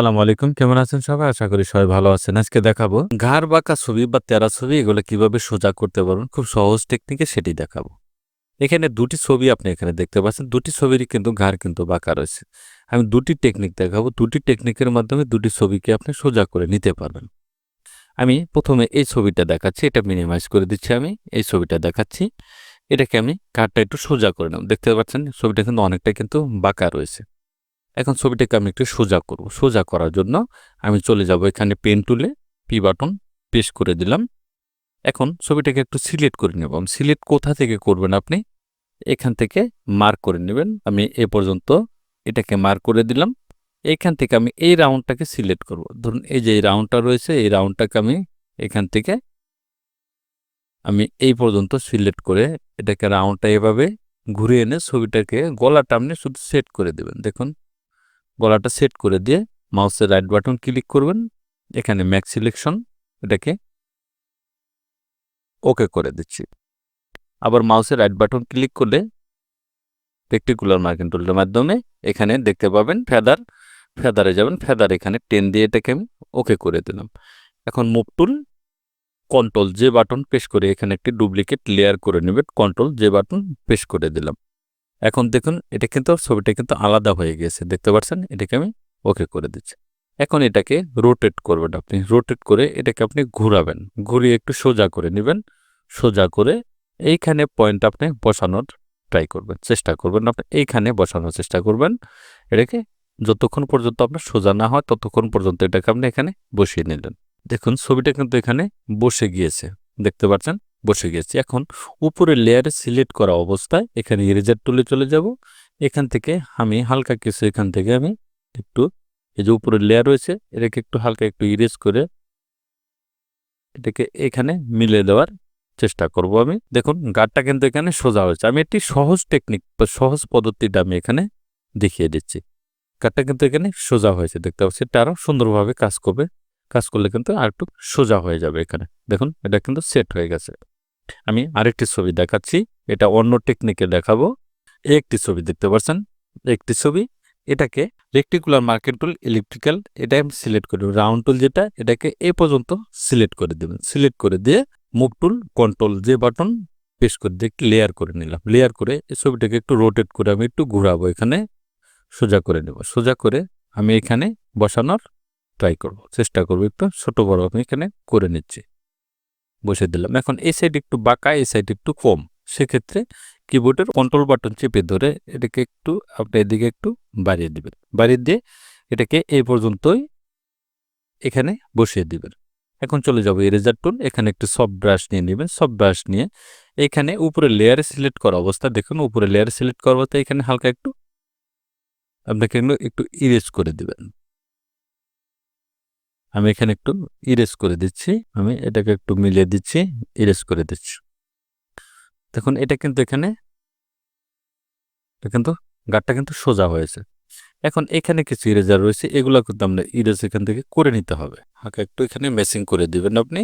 আসসালামু আলাইকুম। কেমন আছেন সবাই? আশা করি সবাই ভালো আছেন। আজকে দেখাবো ঘাড় বাঁকা ছবি বা তেরা ছবি, এগুলো কীভাবে সোজা করতে পারবেন? খুব সহজ টেকনিকে সেটি দেখাবো। এখানে দুটি ছবি আপনি এখানে দেখতে পাচ্ছেন। দুটি ছবিরই কিন্তু ঘাড় কিন্তু বাঁকা রয়েছে। আমি দুটি টেকনিক দেখাবো। দুটি টেকনিকের মাধ্যমে দুটি ছবিকে আপনি সোজা করে নিতে পারবেন। আমি প্রথমে এই ছবিটা দেখাচ্ছি। এটা মিনিমাইজ করে দিচ্ছি আমি। এই ছবিটা দেখাচ্ছি। এটাকে আমি ঘাড়টা একটু সোজা করে নেব। দেখতে পাচ্ছেন, ছবিটা কিন্তু অনেকটাই কিন্তু বাঁকা রয়েছে। এখন ছবিটাকে আমি একটু সোজা করব। সোজা করার জন্য আমি চলে যাব এখানে পেন টুলে পি বাটন পেশ করে দিলাম। এখন ছবিটাকে একটু সিলেক্ট করে নেব। সিলেক্ট কোথা থেকে করবেন আপনি? এখান থেকে মার্ক করে নেবেন। আমি এ পর্যন্ত এটাকে মার্ক করে দিলাম। এখান থেকে আমি এই রাউন্ডটাকে সিলেক্ট করব। ধরুন এই যে এই রাউন্ডটা রয়েছে, এই রাউন্ডটাকে আমি এখান থেকে আমি এই পর্যন্ত সিলেক্ট করে এটাকে রাউন্ডটা এভাবে ঘুরে এনে ছবিটাকে গলাটা আপনি শুধু সেট করে দেবেন। দেখুন গলাটা সেট করে দিয়ে মাউসের রাইট বাটন ক্লিক করবেন। এখানে ম্যাক সিলেকশন এটাকে ওকে করে দিচ্ছি। আবার মাউসের রাইট বাটন ক্লিক করলে রেক্টিকুলার মার্কিং টুলের মাধ্যমে এখানে দেখতে পাবেন ফেদার, ফেদারে যাবেন, ফেদার এখানে টেন দিয়ে এটাকে আমি ওকে করে দিলাম। এখন মুভ টুল, কন্ট্রোল যে বাটন পেশ করে এখানে একটি ডুপ্লিকেট লেয়ার করে নেবেন, কন্ট্রোল যে বাটন পেশ করে দিলাম। এখন দেখুন, এটা কিন্তু ছবিটা কিন্তু আলাদা হয়ে গেছে। দেখতে পাচ্ছেন? এটাকে আমি ওকে করে দিচ্ছি। এখন এটাকে রোটেট করবেন আপনি। রোটেট করে এটাকে আপনি ঘুরাবেন। ঘুরিয়ে একটু সোজা করে নেবেন। সোজা করে এইখানে পয়েন্ট আপনি বসানোর ট্রাই করবেন। চেষ্টা করবেন আপনি এইখানে বসানোর চেষ্টা করবেন। এটাকে যতক্ষণ পর্যন্ত আপনার সোজা না হয়, ততক্ষণ পর্যন্ত এটাকে আপনি এখানে বসিয়ে নিলেন। দেখুন, ছবিটা কিন্তু এখানে বসে গিয়েছে। দেখতে পাচ্ছেন? বসে গেছি। এখন উপরের লেয়ারে সিলেক্ট করা অবস্থায় এখানে ইরেজার টুলে চলে যাব। এখান থেকে আমি হালকা কিছু এখান থেকে আমি একটু এই যে উপরের লেয়ার রয়েছে, এটাকে একটু হালকা একটু ইরেজ করে এটাকে এখানে মিলে দেওয়ার চেষ্টা করব আমি। দেখুন গাঢ়টা কিন্তু এখানে সোজা হয়েছে। আমি একটি সহজ টেকনিক বা সহজ পদ্ধতিটা আমি এখানে দেখিয়ে দিচ্ছি। গাঢ়টা কিন্তু এখানে সোজা হয়েছে, দেখতে পাচ্ছি। এটা আরও সুন্দরভাবে কাজ করবে। কাজ করলে কিন্তু আর একটু সোজা হয়ে যাবে এখানে। দেখুন, এটা কিন্তু সেট হয়ে গেছে। আমি আরেকটি ছবি দেখাচ্ছি। এটা অন্য টেকনিকে দেখাবো। একটি ছবি দেখতে পাচ্ছেন? একটি ছবি। এটাকে রেক্টিকুলার মার্কেট টুল ইলেকট্রিক্যাল এটা আমি সিলেক্ট করি রাউন্ড টুল যেটা, এটাকে এ পর্যন্ত সিলেক্ট করে দেবেন। সিলেক্ট করে দিয়ে মুভ টুল কন্ট্রোল যে বাটন পেশ করে দিয়ে একটু লেয়ার করে নিলাম। লেয়ার করে এই ছবিটাকে একটু রোটেট করে আমি একটু ঘুরাবো এখানে। সোজা করে নেব। সোজা করে আমি এখানে বসানোর ট্রাই করব, চেষ্টা করব একটু ছোট বড় আমি এখানে করে নিচ্ছি। বসে দিলাম। এখন এই সাইড একটু বাঁকা, এই সাইড একটু কম। সেক্ষেত্রে কিবোর্ডের কন্ট্রোল বাটন চেপে ধরে এটাকে একটু আপনি এদিকে একটু বাড়িয়ে দিবেন। বাড়িয়ে দিয়ে এটাকে এই পর্যন্তই এখানে বসিয়ে দিবেন। এখন চলে যাব ইরেজার টুল এখানে একটু সফট ব্রাশ নিয়ে নেবেন। সফট ব্রাশ নিয়ে এখানে উপরে লেয়ারে সিলেক্ট করা অবস্থা। দেখুন, উপরে লেয়ারে সিলেক্ট করা অবস্থা এখানে হালকা একটু আপনাকে একটু ইরেজ করে দিবেন। আমি এখানে একটু ইরেজ করে দিচ্ছি। আমি এটাকে একটু মিলিয়ে দিচ্ছি ইরেজ করে দিচ্ছি। দেখুন, এটা কিন্তু এখানে কিন্তু গাঠটা কিন্তু সোজা হয়েছে। এখন এখানে কিছু ইরেজার রয়েছে, এগুলো কিন্তু আমরা ইরেজ এখান থেকে করে নিতে হবে। হালকা একটু এখানে মেসিং করে দিবেন আপনি।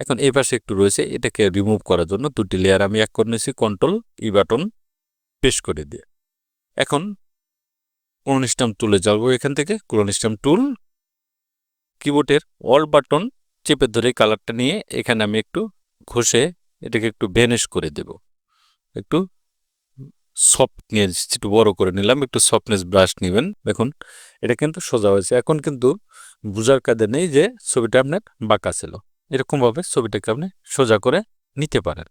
এখন এই পাশে একটু রয়েছে, এটাকে রিমুভ করার জন্য দুটি লেয়ার আমি এক করে নিয়েছি কন্ট্রোল ই বাটন পেশ করে দিয়ে। এখন ক্লোনিস্টাম টুলে যাব এখান থেকে ক্লোনিস্টাম টুল কিবোর্ডের অল বাটন চেপে ধরে কালারটা নিয়ে এখানে আমি একটু ঘষে এটাকে একটু ভ্যানিশ করে দেব। একটু সফটনেস, একটু বড় করে নিলাম, একটু সফটনেস ব্রাশ নেবেন। দেখুন, এটা কিন্তু সোজা হয়েছে। এখন কিন্তু বুঝার কাজে নেই যে ছবিটা আপনার বাঁকা ছিল। এরকমভাবে ছবিটাকে আপনি সোজা করে নিতে পারেন।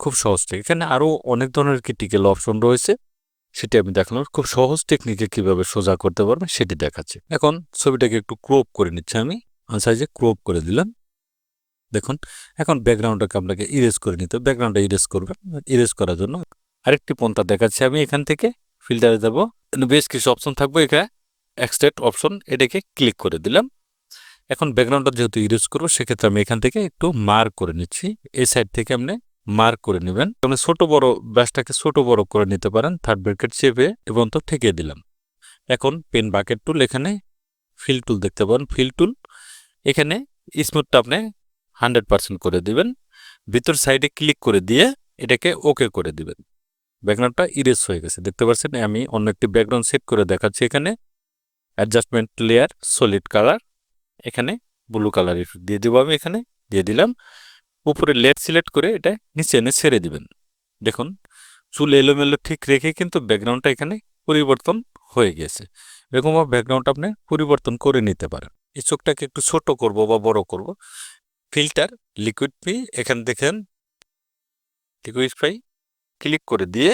খুব সহজ। থেকে এখানে আরও অনেক ধরনের ক্রিটিক্যাল অপশন রয়েছে। সেটি আমি দেখালাম খুব সহজ টেকনিকে কীভাবে সোজা করতে পারবেন সেটি দেখাচ্ছি। এখন ছবিটাকে একটু ক্রোপ করে নিচ্ছি আমি। সাইজে ক্রোপ করে দিলাম। দেখুন, এখন ব্যাকগ্রাউন্ডটাকে আপনাকে ইরেজ করে নিতে ব্যাকগ্রাউন্ডটা ইরেজ করবেন। ইরেজ করার জন্য আরেকটি পন্থা দেখাচ্ছি আমি এখান থেকে। ফিল্টারে যাব। বেশ কিছু অপশন থাকব। এখানে এক্সট্রেট অপশন এটাকে ক্লিক করে দিলাম। এখন ব্যাকগ্রাউন্ডটা যেহেতু ইরেজ করব, সেক্ষেত্রে আমি এখান থেকে একটু মার্ক করে নিচ্ছি। এই সাইড থেকে আপনি মার্ক করে নেবেন। আপনি ছোট বড় ব্যাসটাকে ছোট বড় করে নিতে পারেন, থার্ড ব্র্যাকেট চেপে এবং তো ঠেকিয়ে দিলাম। এখন পেন বাকেট টুল এখানে, ফিল টুল দেখতে পাবেন ফিল টুল। এখানে স্মুথটা আপনি হান্ড্রেড পার্সেন্ট করে দিবেন। ভিতর সাইডে ক্লিক করে দিয়ে এটাকে ওকে করে দিবেন। ব্যাকগ্রাউন্ডটা ইরেজ হয়ে গেছে। দেখতে পাচ্ছেন, আমি অন্য একটি ব্যাকগ্রাউন্ড সেট করে দেখাচ্ছি এখানে। Adjustment layer, solid colour. এখানে ব্লু কালার দিয়ে দেবো আমি এখানে, দিয়ে দিলাম। উপরে লেট সিলেক্ট করে এটা নিচে এনে ছেড়ে দিবেন। দেখুন, চুল এলোমেলো ঠিক রেখে কিন্তু ব্যাকগ্রাউন্ডটা এখানে পরিবর্তন হয়ে গেছে। এরকম ব্যাকগ্রাউন্ড আপনি পরিবর্তন করে নিতে পারেন। এই চোখটাকে একটু ছোট করব বা বড় করব। ফিল্টার লিকুইড পি এখানে দেখেন, লিকুইড পাই ক্লিক করে দিয়ে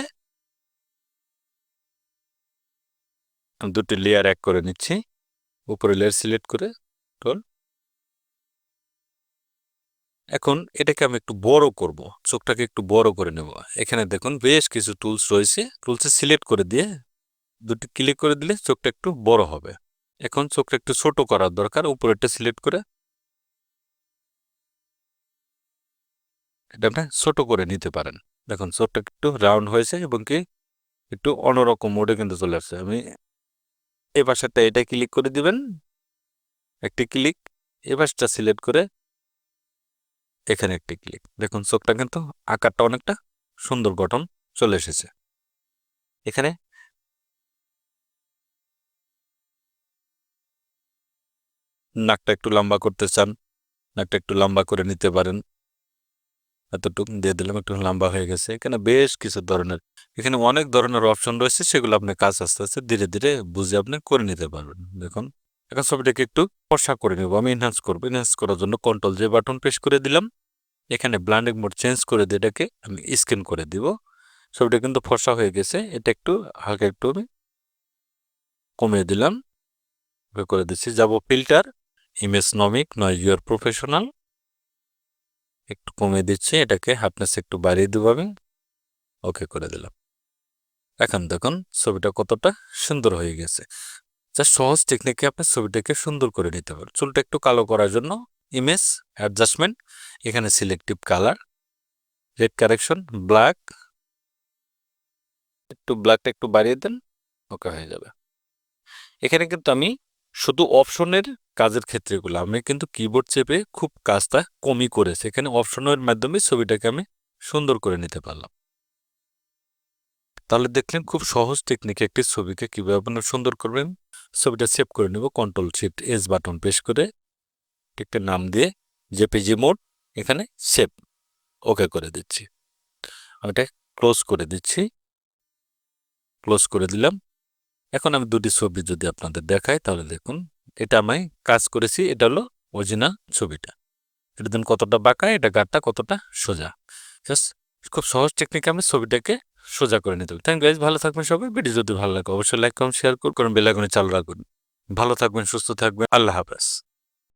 দুটি লেয়ার এক করে নিচ্ছি। উপরে লেয়ার সিলেক্ট করে টোল এখন এটাকে আমি একটু বড় করব, চোখটাকে একটু বড় করে নেব। এখানে দেখুন বেশ কিছু টুলস রয়েছে। টুলসে সিলেক্ট করে দিয়ে দুটি ক্লিক করে দিলে চোখটা একটু বড় হবে। এখন চোখটা একটু ছোট করার দরকার, উপরেরটা সিলেক্ট করে এটা আপনি ছোট করে নিতে পারেন। দেখুন চোখটা একটু রাউন্ড হয়েছে এবং কি একটু অন্যরকম মোডে কিন্তু চলে আসছে। আমি এই পাশেরটা এটা ক্লিক করে দিবেন। একটি ক্লিক এই পাশটা সিলেক্ট করে এখানে একটি ক্লিক। দেখুন, চোখটা কিন্তু আকারটা অনেকটা সুন্দর গঠন চলে এসেছে। এখানে নাকটা একটু লম্বা করতে চান, নাকটা একটু লম্বা করে নিতে পারেন। এতটুকু দিয়ে দিলাম, একটু লম্বা হয়ে গেছে। এখানে বেশ কিছু ধরনের, এখানে অনেক ধরনের অপশন রয়েছে, সেগুলো আপনি কাজ আস্তে আস্তে ধীরে ধীরে বুঝে আপনি করে নিতে পারবেন। দেখুন এখন ছবিটাকে একটু ফর্সা করে নেব, আমি এনহান্স করব। এনহান্স করার জন্য কন্ট্রোল যে বাটন প্রেস করে দিলাম। এখানে ব্লান্ডিং মোড চেঞ্জ করে দিয়ে এটাকে আমি স্ক্যান করে দিব। ছবিটা কিন্তু ফর্সা হয়ে গেছে, এটা একটু হালকা একটু আমি কমিয়ে দিলাম। করে দিচ্ছি। যাব ফিল্টার ইমেজ নমিক নয় ইউর প্রফেশনাল একটু কমিয়ে দিচ্ছি, এটাকে হাফনেস একটু বাড়িয়ে দেবো আমি। ওকে করে দিলাম। এখন দেখুন, ছবিটা কতটা সুন্দর হয়ে গেছে। যা সহজ টেকনিকে আপনি ছবিটাকে সুন্দর করে নিতে পারেন। চুলটা একটু কালো করার জন্য ইমেজ অ্যাডজাস্টমেন্ট এখানে selective colour red correction black একটু ব্ল্যাকটা একটু বাড়িয়ে দেন ওকে হয়ে যাবে। এখানে কিন্তু আমি শুধু অপশনের কাজের ক্ষেত্রেগুলো, আমি কিন্তু কিবোর্ড চেপে খুব কাজটা কমই করেছি। এখানে অপশনের মাধ্যমে ছবিটাকে আমি সুন্দর করে নিতে পারলাম। তাহলে দেখলেন খুব সহজ টেকনিকে একটি ছবিকে কীভাবে আপনারা সুন্দর করবেন। ছবিটা সেভ করে নেব control shift S button press করে একটা নাম দিয়ে জেপিজি মোড এখানে সেভ ওকে করে দিচ্ছি। আমি এটা ক্লোজ করে দিচ্ছি। ক্লোজ করে দিলাম। এখন আমি দুটি ছবি যদি আপনাদের দেখাই তাহলে দেখুন, এটা আমি কাজ করেছি, এটা হলো অরিজিনাল ছবিটা। এটা দিন কতটা বাঁকা, এটা গাটটা কতটা সোজা। জাস্ট খুব সহজ টেকনিকে আমি ছবিটাকে সোজা করে নিতে হবে। থ্যাংক গাইজ ভালো থাকবেন সবাই। ভিডিও যদি ভালো লাগে, অবশ্যই লাইক কমেন্ট শেয়ার করুন। বেলাগুনে চালু রাখুন। ভালো থাকবেন, সুস্থ থাকবেন। আল্লাহ হাফেজ।